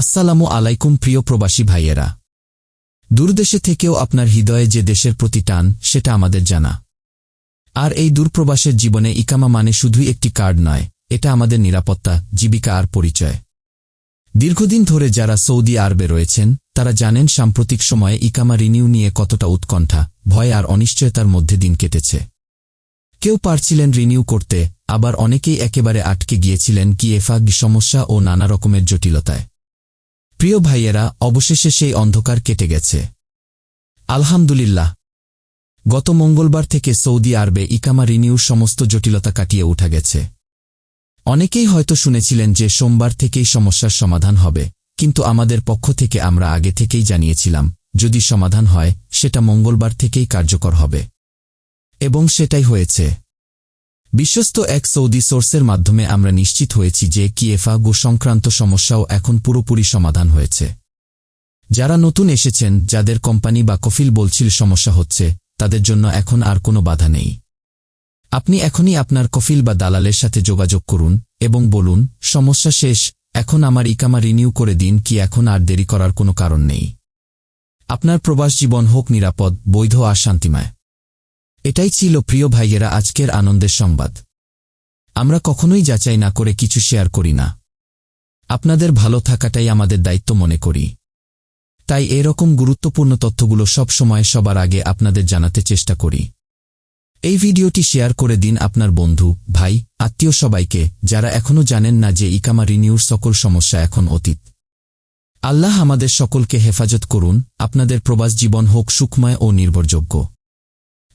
আসসালামু আলাইকুম প্রিয় প্রবাসী ভাইয়েরা। দূরদেশে থেকেও আপনার হৃদয়ে যে দেশের প্রতি টান, সেটা আমাদের জানা। আর এই দূরপ্রবাসের জীবনে ইকামা মানে শুধুই একটি কার্ড নয়, এটা আমাদের নিরাপত্তা, জীবিকা আর পরিচয়। দীর্ঘদিন ধরে যারা সৌদি আরবে রয়েছেন, তারা জানেন সাম্প্রতিক সময়ে ইকামা রিনিউ নিয়ে কতটা উৎকণ্ঠা, ভয় আর অনিশ্চয়তার মধ্যে দিন কেটেছে। কেউ পারছিলেন রিনিউ করতে, আবার অনেকেই একেবারে আটকে গিয়েছিলেন কি এফাগ সমস্যা ও নানা রকমের জটিলতায়। প্রিয় ভাইয়েরা, অবশেষে সেই অন্ধকার কেটে গেছে। আলহামদুলিল্লাহ। গত মঙ্গলবার থেকে সৌদি আরবে ইকামা রিনিউর সমস্ত জটিলতা কাটিয়ে উঠা গেছে। অনেকেই হয়তো শুনেছিলেন যে সোমবার থেকেই সমস্যার সমাধান হবে, কিন্তু আমাদের পক্ষ থেকে আমরা আগে থেকেই জানিয়েছিলাম, যদি সমাধান হয়, সেটা মঙ্গলবার থেকেই কার্যকর হবে। এবং সেটাই হয়েছে। বিশ্বস্ত এক সৌদি সোর্সের মাধ্যমে আমরা নিশ্চিত হয়েছি যে কিয়েফা গো সংক্রান্ত সমস্যাও এখন পুরোপুরি সমাধান হয়েছে। যারা নতুন এসেছেন, যাদের কোম্পানি বা কফিল বলছিল সমস্যা হচ্ছে, তাদের জন্য এখন আর কোনো বাধা নেই। আপনি এখনই আপনার কফিল বা দালালের সাথে যোগাযোগ করুন এবং বলুন, সমস্যা শেষ, এখন আমার ইকামা রিনিউ করে দিন কি এখন আর দেরি করার কোনো কারণ নেই। আপনার প্রবাস জীবন হোক নিরাপদ, বৈধ আর শান্তিময়। এটাই ছিল প্রিয় ভাইয়েরা আজকের আনন্দের সংবাদ। আমরা কখনোই যাচাই না করে কিছু শেয়ার করি না। আপনাদের ভালো থাকাটাই আমাদের দায়িত্ব মনে করি। তাই এরকম গুরুত্বপূর্ণ তথ্যগুলো সব সময় সবার আগে আপনাদের জানাতে চেষ্টা করি। এই ভিডিওটি শেয়ার করে দিন আপনার বন্ধু, ভাই, আত্মীয় সবাইকে, যারা এখনও জানেন না যে ইকামা রিনিউর সকল সমস্যা এখন অতীত। আল্লাহ আমাদের সকলকে হেফাজত করুন, আপনাদের প্রবাস জীবন হোক সুখময় ও নির্ভরযোগ্য।